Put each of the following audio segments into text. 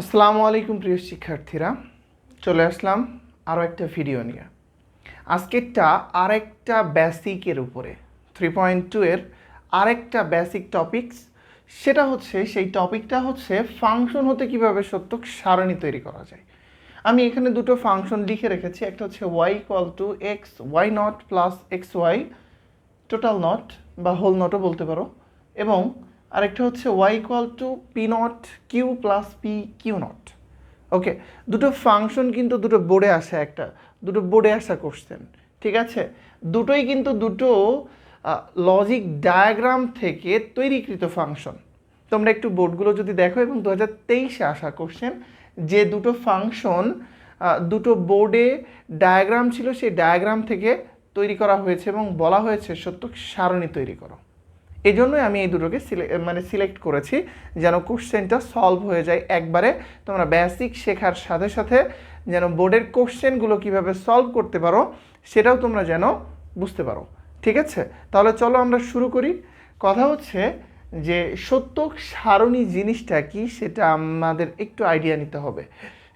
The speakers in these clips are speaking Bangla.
আসসালামু আলাইকুম প্রিয় শিক্ষার্থীরা, চলে আসলাম আরও একটা ভিডিও নিয়ে। আজকেরটা আরেকটা বেসিকের উপরে থ্রি পয়েন্ট টু এর আরেকটা বেসিক টপিকস সেটা হচ্ছে, সেই টপিকটা হচ্ছে ফাংশন হতে কীভাবে সত্যক সারণী তৈরি করা যায়। আমি এখানে দুটো ফাংশন লিখে রেখেছি, একটা হচ্ছে Y equal to X Y not plus X Y total not বা হোল নটও বলতে পারো, এবং আরেকটা হচ্ছে Y equal to P not Q plus P Q not okay দুটো ফাংশন কিন্তু দুটো বোর্ডে আসে একটা, দুটো বোর্ডে আসা কোশ্চেন ঠিক আছে? দুটোই কিন্তু দুটো লজিক ডায়াগ্রাম থেকে তৈরিকৃত ফাংশন তোমরা একটু বোর্ডগুলো যদি দেখো এবং দু হাজার তেইশে আসা কোশ্চেন যে দুটো ফাংশন দুটো বোর্ডে ডায়াগ্রাম ছিল, সেই ডায়াগ্রাম থেকে তৈরি করা হয়েছে এবং বলা হয়েছে সত্য সারণী তৈরি করো। এই জন্যই আমি এই দুটোকে সিলেক্ট মানে সিলেক্ট করেছি, যেন কোশ্চেনটা সলভ হয়ে যায় একবারে। তোমরা বেসিক শেখার সাথে সাথে যেন বোর্ডের কোশ্চেনগুলো কীভাবে সলভ করতে পারো, সেটাও তোমরা যেন বুঝতে পারো। ঠিক আছে? তাহলে চলো আমরা শুরু করি। কথা হচ্ছে যে সত্যক সারণী জিনিসটা কি, সেটা আমাদের একটু আইডিয়া নিতে হবে।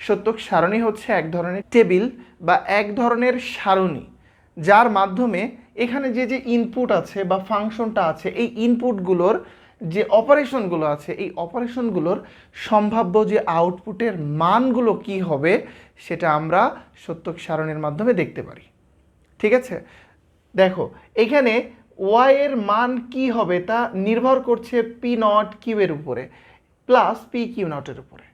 সত্যক সারণী হচ্ছে এক ধরনের টেবিল বা এক ধরনের সারণী, যার মাধ্যমে এখানে যে যে ইনপুট আছে বা ফাংশনটা আছে, এই ইনপুটগুলোর যে অপারেশনগুলো আছে, এই অপারেশনগুলোর সম্ভাব্য যে আউটপুটের মানগুলো কি হবে, সেটা আমরা সত্যক সারণের মাধ্যমে দেখতে পারি। ঠিক আছে? দেখো, এখানে ওয়াই এর মান কি হবে তা নির্ভর করছে পি নট কিউ এর উপরে প্লাস পি কিউ নটের উপরে।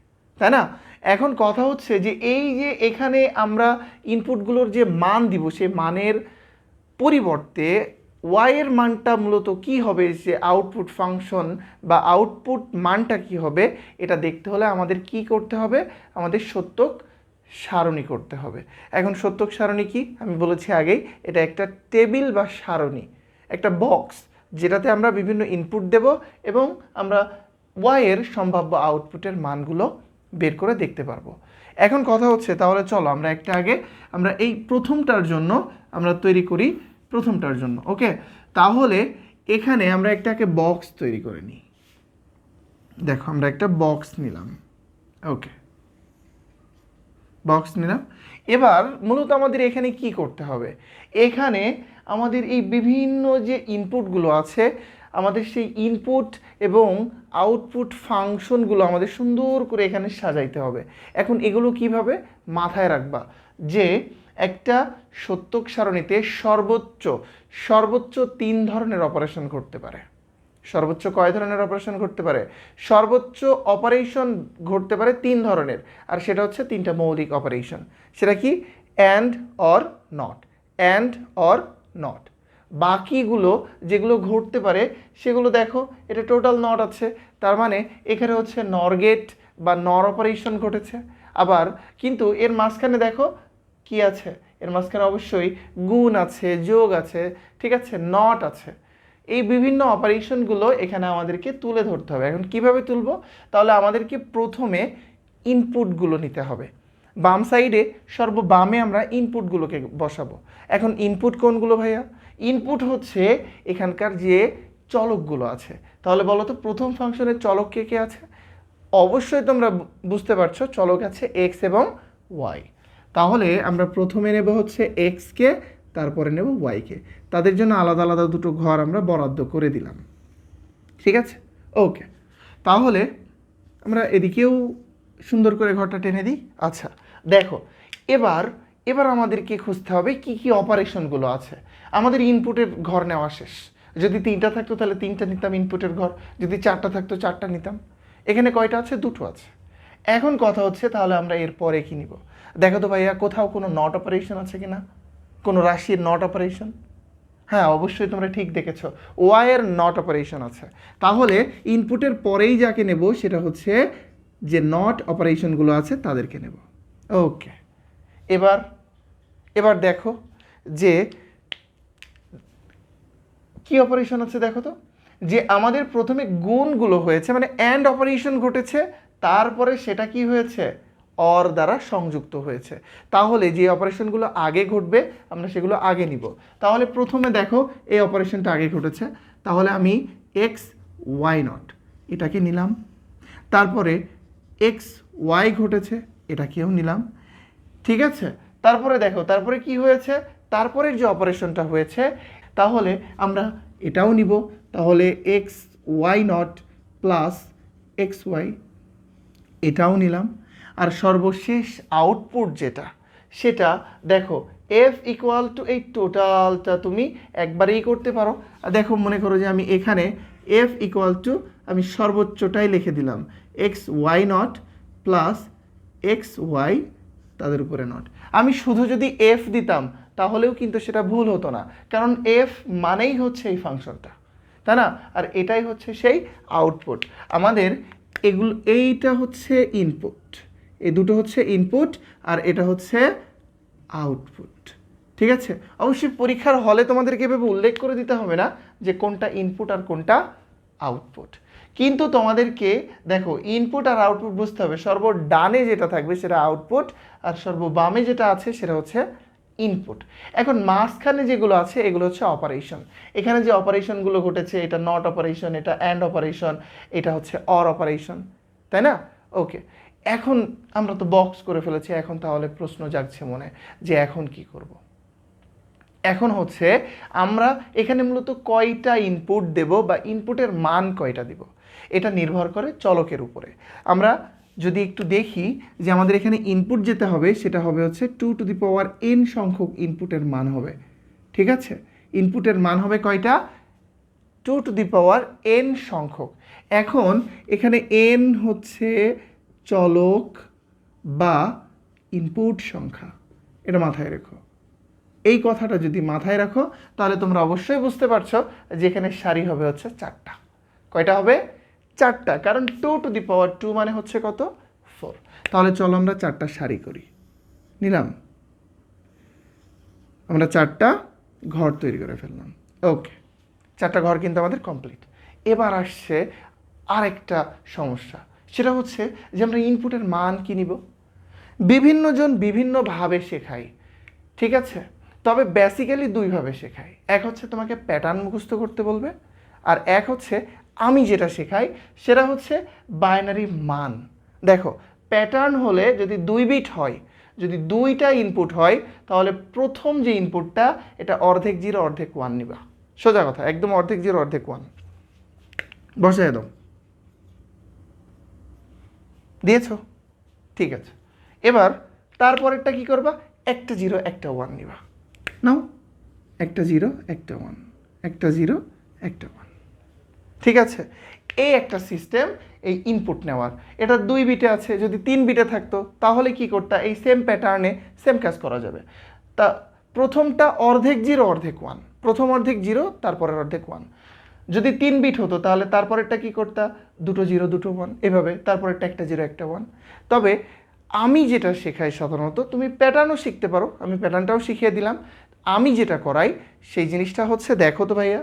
তাই না? এখন কথা হচ্ছে যে এই যে এখানে আমরা ইনপুটগুলোর যে মান দিব সেই মানের পরিবর্তে ওয়াইয়ের মানটা মূলত কি হবে? যে আউটপুট ফাংশন বা আউটপুট মানটা কি হবে? এটা দেখতে হলে আমাদের কি করতে হবে? আমাদের সত্যক সারণী করতে হবে। এখন সত্যক সারণী কি? আমি বলেছি আগেই, এটা একটা টেবিল বা সারণী, একটা বক্স যেটাতে আমরা বিভিন্ন ইনপুট দেব এবং আমরা ওয়াইয়ের সম্ভাব্য আউটপুটের মানগুলো বের করে দেখতে পারব। এখন কথা হচ্ছে, তাহলে চলো আমরা একটা আগে আমরা এই প্রথমটার জন্য আমরা তৈরি করি প্রথমটার জন্য ওকে তাহলে এখানে আমরা একটাকে বক্স তৈরি করে নিই। দেখো, আমরা একটা বক্স নিলাম ওকে বক্স নিলাম। এবার মূলত আমাদের এখানে কি করতে হবে? এখানে আমাদের এই বিভিন্ন যে ইনপুটগুলো আছে, আমাদের সেই ইনপুট এবং আউটপুট ফাংশনগুলো আমাদের সুন্দর করে এখানে সাজাইতে হবে। এখন এগুলো কীভাবে? মাথায় রাখবা যে একটা সত্যক সারণীতে সর্বোচ্চ সর্বোচ্চ তিন ধরনের অপারেশন করতে পারে। সর্বোচ্চ কয় ধরনের অপারেশন ঘটতে পারে? সর্বোচ্চ অপারেশন ঘটতে পারে তিন ধরনের, আর সেটা হচ্ছে তিনটা মৌলিক অপারেশন সেটা কি? And or not and or not বাকিগুলো যেগুলো ঘটতে পারে, সেগুলো দেখো, এটা টোটাল নট আছে। তার মানে এখানে হচ্ছে নরগেট বা নর অপারেশন ঘটেছে। আবার কিন্তু এর মাঝখানে দেখো কি আছে? এর মাঝখানে অবশ্যই গুণ আছে, যোগ আছে, ঠিক আছে? নট আছে। এই বিভিন্ন অপারেশনগুলো এখানে আমাদেরকে তুলে ধরতে হবে। এখন কীভাবে তুলব? তাহলে আমাদেরকে প্রথমে ইনপুটগুলো নিতে হবে। বাম সাইডে সর্ববামে আমরা ইনপুটগুলোকে বসাবো। এখন ইনপুট কোনগুলো ভাইয়া? ইনপুট হচ্ছে এখানকার যে চলকগুলো আছে। তাহলে বলো তো, প্রথম ফাংশনের চলক কে কে আছে? অবশ্যই তোমরা বুঝতে পারছ, চলক আছে এক্স এবং ওয়াই তাহলে আমরা প্রথমে নেব হচ্ছে এক্সকে তারপরে নেব ওয়াইকে তাদের জন্য আলাদা আলাদা দুটো ঘর আমরা বরাদ্দ করে দিলাম। ঠিক আছে? ওকে। তাহলে আমরা এদিকেও সুন্দর করে ঘরটা টেনে দিই। আচ্ছা দেখো, এবার এবার আমাদেরকে খুঁজতে হবে কি কি অপারেশনগুলো আছে। আমাদের ইনপুটের ঘর নেওয়া শেষ। যদি তিনটা থাকতো তাহলে তিনটা নিতাম ইনপুটের ঘর। যদি চারটা থাকতো, চারটা নিতাম। এখানে কয়টা আছে? দুটো আছে। এখন কথা হচ্ছে তাহলে আমরা এর পরে কি নিব? দেখো তো ভাইয়া, কোথাও কোনো নট অপারেশন আছে কি না কোনো রাশির নট অপারেশন হ্যাঁ অবশ্যই তোমরা ঠিক দেখেছ। ওয়াইয়ের নট অপারেশন আছে। তাহলে ইনপুটের পরেই যাকে নেব সেটা হচ্ছে যে নট অপারেশনগুলো আছে তাদেরকে নেব। ওকে এবার এবার দেখো যে কি অপারেশন আছে দেখো তো? যে আমাদের প্রথমে গুণগুলো হয়েছে মানে অ্যান্ড অপারেশন ঘটেছে, তারপরে সেটা কি হয়েছে? অর দ্বারা সংযুক্ত হয়েছে। তাহলে যে অপারেশনগুলো আগে ঘটবে, আমরা সেগুলো আগে নিব। তাহলে প্রথমে দেখো, এই অপারেশনটা আগে ঘটেছে। তাহলে আমি এক্স ওয়াই নট এটাকে নিলাম। তারপরে এক্স ওয়াই ঘটেছে, এটাকেও নিলাম। ঠিক আছে? তারপরে দেখো, তারপরে কি হয়েছে? তারপরের যে অপারেশনটা হয়েছে, তাহলে আমরা এটাও নিব। তাহলে X Y not plus X Y এটাও নিলাম। আর সর্বশেষ আউটপুট যেটা, সেটা দেখো এফ ইকুয়াল টু এই টোটালটা তুমি একবারেই করতে পারো। আর দেখো, মনে করো যে আমি এখানে এফ ইকুয়াল টু আমি সর্বোচ্চটাই লিখে দিলাম। X Y not plus X Y তাদের উপরে নট আমি শুধু যদি এফ দিতাম, তাহলেও কিন্তু সেটা ভুল হতো না। কারণ এফ মানেই হচ্ছে এই ফাংশনটা, তাই না? আর এটাই হচ্ছে সেই আউটপুট আমাদের এগুলো, এইটা হচ্ছে ইনপুট এই দুটো হচ্ছে ইনপুট আর এটা হচ্ছে আউটপুট ঠিক আছে? অবশ্যই পরীক্ষার হলে তোমাদেরকে এভাবে উল্লেখ করে দিতে হবে না যে কোনটা ইনপুট আর কোনটা আউটপুট কিন্তু তোমাদেরকে দেখো ইনপুট আর আউটপুট বুঝতে হবে। সর্ব ডানে যেটা থাকবে সেটা আউটপুট আর সর্ব বামে যেটা আছে সেটা হচ্ছে ইনপুট এখন মাঝখানে যেগুলো আছে, এগুলো হচ্ছে অপারেশন এখানে যে অপারেশনগুলো ঘটেছে, এটা নট অপারেশন এটা অ্যান্ড অপারেশন এটা হচ্ছে অর অপারেশন তাই না? ওকে এখন আমরা তো বক্স করে ফেলেছি, এখন তাহলে প্রশ্ন জাগছে মনে, যে এখন কি করব। এখন হচ্ছে আমরা এখানে মূলত কয়টা ইনপুট দেব বা ইনপুটের মান কয়টা দিব? এটা নির্ভর করে চলকের উপরে। আমরা যদি একটু দেখি যে আমাদের এখানে ইনপুট যেতে হবে, সেটা হবে হচ্ছে two to the power N সংখ্যক ইনপুটের মান হবে। ঠিক আছে? ইনপুটের মান হবে কয়টা? Two to the power N সংখ্যক। এখন এখানে এন হচ্ছে চলক বা ইনপুট সংখ্যা, এটা মাথায় রেখো। এই কথাটা যদি মাথায় রাখো, তাহলে তোমরা অবশ্যই বুঝতে পারছ যে এখানে সারি হবে হচ্ছে চারটা। কয়টা হবে? চারটা। কারণ two to the power two মানে হচ্ছে কত? ফোর তাহলে চলো আমরা চারটা সারি করি। নিলাম। আমরা চারটা ঘর তৈরি করে ফেললাম। ওকে চারটা ঘর কিন্তু আমাদের কমপ্লিট এবার আসছে আরেকটা সমস্যা। সেটা হচ্ছে যে আমরা ইনপুটের মান কি নিব? বিভিন্নজন বিভিন্নভাবে শেখায় ঠিক আছে? তবে বেসিক্যালি দুইভাবে শেখায় এক হচ্ছে তোমাকে প্যাটার্ন মুখস্থ করতে বলবে, আর এক হচ্ছে আমি যেটা শেখাই সেটা হচ্ছে বাইনারি মান। দেখো প্যাটার্ন হলে যদি দুই বিট হয়, যদি দুইটা ইনপুট হয়, তাহলে প্রথম যে ইনপুটটা এটা অর্ধেক জিরো অর্ধেক ওয়ান নিবা। সোজা কথা, একদম অর্ধেক জিরো অর্ধেক ওয়ান বসে একদম দিয়েছ? ঠিক আছে। এবার তারপরেরটা কি করবা? একটা জিরো, একটা ওয়ান নিবা। নাও। একটা জিরো, একটা ওয়ান একটা জিরো, একটা ওয়ান ঠিক আছে? এই একটা সিস্টেম এই ইনপুট নেওয়ার। এটা দুই বিটে আছে, যদি তিন বিটে থাকতো, তাহলে কি করতা? এই সেম প্যাটার্নে সেম কাজ করা যাবে। তা প্রথমটা অর্ধেক জিরো, অর্ধেক ওয়ান প্রথম অর্ধেক জিরো, তারপরের অর্ধেক ওয়ান যদি তিন বিট হতো, তাহলে তারপরেরটা কি করতা? দুটো জিরো দুটো ওয়ান এভাবে তারপরেরটা একটা জিরো একটা ওয়ান তবে আমি যেটা শেখাই সাধারণত, তুমি প্যাটার্নও শিখতে পারো, আমি প্যাটার্নটাও শিখিয়ে দিলাম। আমি যেটা করাই, সেই জিনিসটা হচ্ছে, দেখো তো ভাইয়া,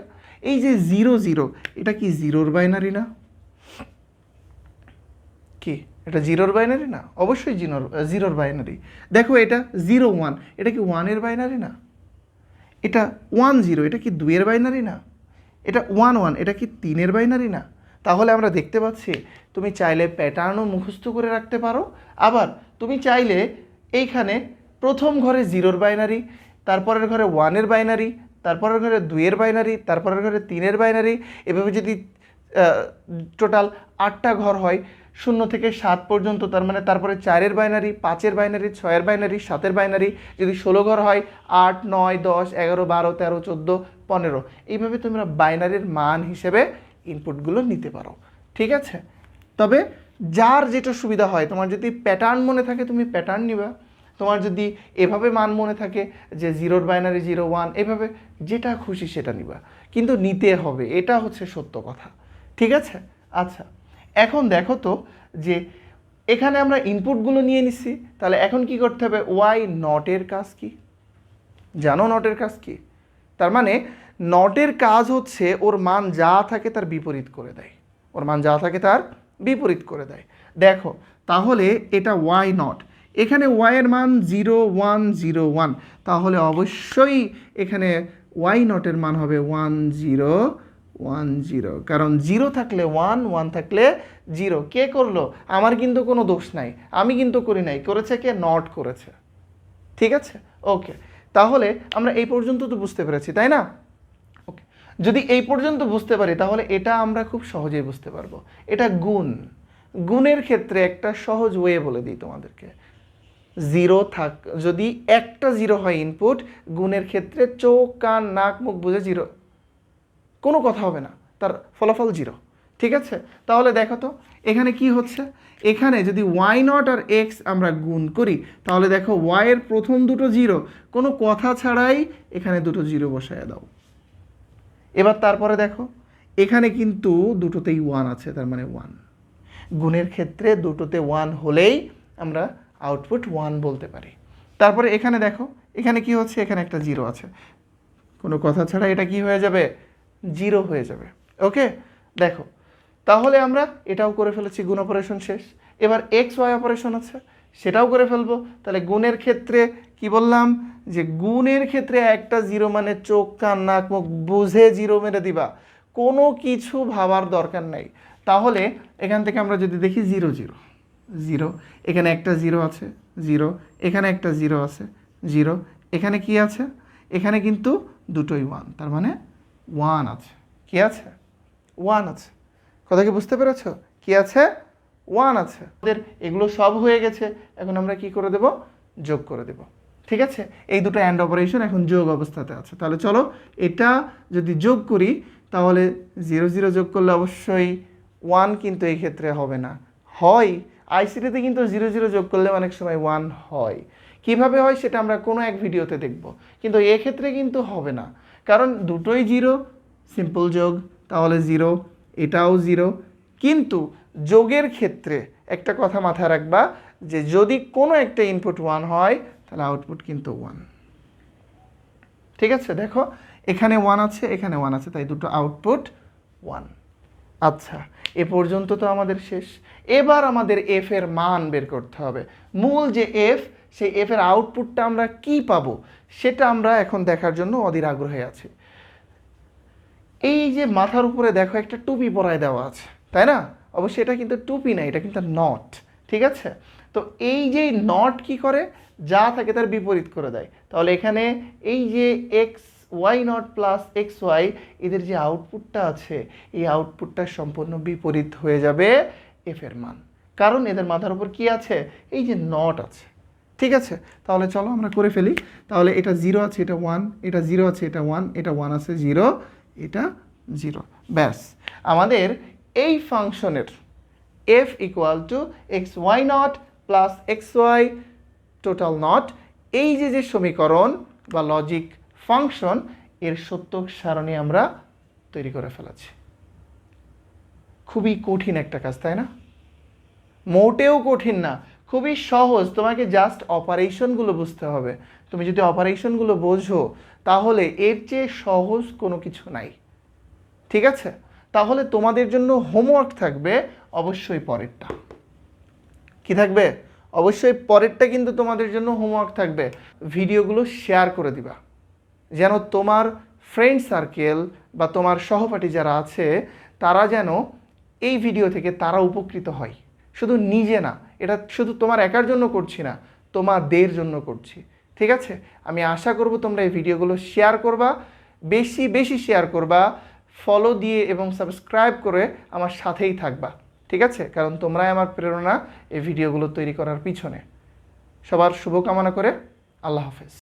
এই যে জিরো জিরো এটা কি জিরোর বাইনারি না? কি? এটা জিরোর বাইনারি না? অবশ্যই জিরোর জিরোর বাইনারি দেখো এটা জিরো ওয়ান এটা কি ওয়ানের বাইনারি না? এটা ওয়ান জিরো এটা কি দুইয়ের বাইনারি না? এটা ওয়ান ওয়ান এটা কি তিনের বাইনারি না? তাহলে আমরা দেখতে পাচ্ছি তুমি চাইলে প্যাটার্নও মুখস্থ করে রাখতে পারো। আবার তুমি চাইলে এইখানে প্রথম ঘরে জিরোর বাইনারি তারপরের ঘরে ওয়ানের বাইনারি তারপরের ঘরে দুইয়ের বাইনারি তারপরের ঘরে তিনের বাইনারি এভাবে যদি টোটাল আটটা ঘর হয়, শূন্য থেকে সাত পর্যন্ত, তার মানে তারপরে চারের বাইনারি পাঁচের বাইনারি ছয়ের বাইনারি সাতের বাইনারি যদি ষোলো ঘর হয়, আট, নয়, দশ, এগারো, বারো, তেরো, চোদ্দ পনেরো। এইভাবে তোমরা বাইনারির মান হিসেবে ইনপুটগুলো নিতে পারো। ঠিক আছে? তবে যার যেটা সুবিধা হয়, তোমার যদি প্যাটার্ন মনে থাকে, তুমি প্যাটার্ন নিবা। তোমার যদি এভাবে মান মনে থাকে যে জিরোর বাইনারি জিরো ওয়ান এভাবে যেটা খুশি সেটা নিবা। কিন্তু নিতে হবে, এটা হচ্ছে সত্য কথা। ঠিক আছে? আচ্ছা এখন দেখো তো যে এখানে আমরা ইনপুটগুলো নিয়ে নিচ্ছি। তাহলে এখন কি করতে হবে? ওয়াই নটের কাজ কি? জানো নটের কাজ কি? তার মানে নটের কাজ হচ্ছে ওর মান যা থাকে তার বিপরীত করে দেয়। ওর মান যা থাকে তার বিপরীত করে দেয়। দেখো, তাহলে এটা ওয়াই নট এখানে ওয়াইয়ের মান জিরো ওয়ান জিরো ওয়ান তাহলে অবশ্যই এখানে ওয়াই নটের মান হবে ওয়ান জিরো ওয়ান জিরো কারণ জিরো থাকলে ওয়ান ওয়ান থাকলে জিরো কে করল? আমার কিন্তু কোনো দোষ নাই। আমি কিন্তু করি নাই। করেছে কে? নট করেছে। ঠিক আছে? ওকে তাহলে আমরা এই পর্যন্ত তো বুঝতে পেরেছি, তাই না? ওকে যদি এই পর্যন্ত বুঝতে পারি, তাহলে এটা আমরা খুব সহজেই বুঝতে পারব। এটা গুণ। গুণের ক্ষেত্রে একটা সহজ ওয়ে বলে দিই তোমাদেরকে। জিরো থাক, যদি একটা জিরো হয় ইনপুট গুণের ক্ষেত্রে চোখ, কান, নাক, মুখ বুঝে জিরো কোনো কথা হবে না। তার ফলাফল জিরো ঠিক আছে? তাহলে দেখো তো, এখানে কি হচ্ছে? এখানে যদি ওয়াই নট আর এক্স আমরা গুণ করি, তাহলে দেখো ওয়াইয়ের প্রথম দুটো জিরো, কোনো কথা ছাড়াই এখানে দুটো জিরো বসায় দাও। এবার তারপরে দেখো, এখানে কিন্তু দুটোতেই ওয়ান আছে, তার মানে ওয়ান গুণের ক্ষেত্রে দুটোতে ওয়ান হলেই আমরা আউটপুট ওয়ান বলতে পারি। তারপরে এখানে দেখো, এখানে কি হচ্ছে? এখানে একটা জিরো আছে। কোনো কথা ছাড়া এটা কি হয়ে যাবে? জিরো হয়ে যাবে। ওকে দেখো তাহলে আমরা এটাও করে ফেলেছি, গুণ অপারেশন শেষ। এবার এক্স ওয়াই অপারেশন আছে, সেটাও করে ফেলব। তাহলে গুণের ক্ষেত্রে কি বললাম? যে গুণের ক্ষেত্রে একটা জিরো মানে চোখ, কান, নাক, মুখ বুঝে জিরো মেরে দিবা। কোনো কিছু ভাবার দরকার নাই। তাহলে এখান থেকে আমরা যদি দেখি জিরো জিরো জিরো, এখানে একটা জিরো আছে, জিরো, এখানে একটা জিরো আছে, জিরো, এখানে কি আছে? এখানে কিন্তু দুটোই ওয়ান তার মানে ওয়ান আছে। কি আছে? ওয়ান আছে। কথা কি বুঝতে পেরেছ? কি আছে? ওয়ান আছে। আমাদের এগুলো সব হয়ে গেছে। এখন আমরা কি করে দেব? যোগ করে দেব। ঠিক আছে? এই দুটো অ্যান্ড অপারেশন এখন যোগ অবস্থাতে আছে। তাহলে চলো, এটা যদি যোগ করি, তাহলে জিরো জিরো যোগ করলে অবশ্যই ওয়ান কিন্তু এই ক্ষেত্রে হবে না। হয়। আইসিটিতে কিন্তু জিরো জিরো যোগ করলে অনেক সময় ওয়ান হয়। কীভাবে হয় সেটা আমরা কোনো এক ভিডিওতে দেখব। কিন্তু এক্ষেত্রে কিন্তু হবে না। কারণ দুটোই জিরো সিম্পল যোগ, তাহলে জিরো এটাও জিরো কিন্তু যোগের ক্ষেত্রে একটা কথা মাথায় রাখবা যে যদি কোনো একটা ইনপুট ওয়ান হয়, তাহলে আউটপুট কিন্তু ওয়ান ঠিক আছে? দেখো, এখানে ওয়ান আছে, এখানে ওয়ান আছে, তাই দুটো আউটপুট ওয়ান আচ্ছা এ পর্যন্ত তো আমাদের শেষ। এবার আমাদের এফ এর মান বের করতে হবে। মূল যে এফ সেই এফ এর আউটপুটটা আমরা কি পাবো? সেটা আমরা এখন দেখার জন্য অধীর আগ্রহে আছি। এই যে মাথার উপরে দেখো একটা টুপি পরায় দেওয়া আছে, তাই না? অবশ্যই এটা কিন্তু টুপি না, এটা কিন্তু নট ঠিক আছে? তো এই যে নট কি করে? যা থাকে তার বিপরীত করে দেয়। তাহলে এখানে এই যে X Y not plus X Y এদের যে আউটপুটটা আছে, এই আউটপুটটা সম্পূর্ণ বিপরীত হয়ে যাবে এফ এর মান। কারণ এদের মাথার উপর কি আছে? এই যে নট আছে। ঠিক আছে? তাহলে চলো আমরা করে ফেলি। তাহলে এটা জিরো আছে, এটা ওয়ান এটা জিরো আছে, এটা ওয়ান এটা ওয়ান আছে জিরো এটা জিরো ব্যাস। আমাদের এই ফাংশনের F equal to X Y not plus X Y total not এই যে যে সমীকরণ বা লজিক ফাংশন এর সত্য সারণী আমরা তৈরি করে ফেলেছি। খুবই কঠিন একটা কাজ, তাই না? মোটেও কঠিন না। খুবই সহজ। তোমাকে জাস্ট অপারেশনগুলো বুঝতে হবে। তুমি যদি অপারেশনগুলো বোঝো, তাহলে এর চেয়ে সহজ কোনো কিছু নাই। ঠিক আছে? তাহলে তোমাদের জন্য হোমওয়ার্ক থাকবে অবশ্যই পরেরটা। কি থাকবে? অবশ্যই পরেরটা কিন্তু তোমাদের জন্য হোমওয়ার্ক থাকবে। ভিডিওগুলো শেয়ার করে দিবা। যেন তোমার ফ্রেন্ড সার্কেল বা তোমার সহপাঠী যারা আছে, তারা যেন এই ভিডিও থেকে তারা উপকৃত হয়। শুধু নিজে না, এটা শুধু তোমার একার জন্য করছি না, তোমাদের জন্য করছি। ঠিক আছে? আমি আশা করব তোমরা এই ভিডিওগুলো শেয়ার করবা, বেশি বেশি শেয়ার করবা ফলো দিয়ে এবং সাবস্ক্রাইব করে আমার সাথেই থাকবা। ঠিক আছে? কারণ তোমরাই আমার প্রেরণা এই ভিডিওগুলো তৈরি করার পিছনে। সবার শুভকামনা করে আল্লাহ হাফেজ।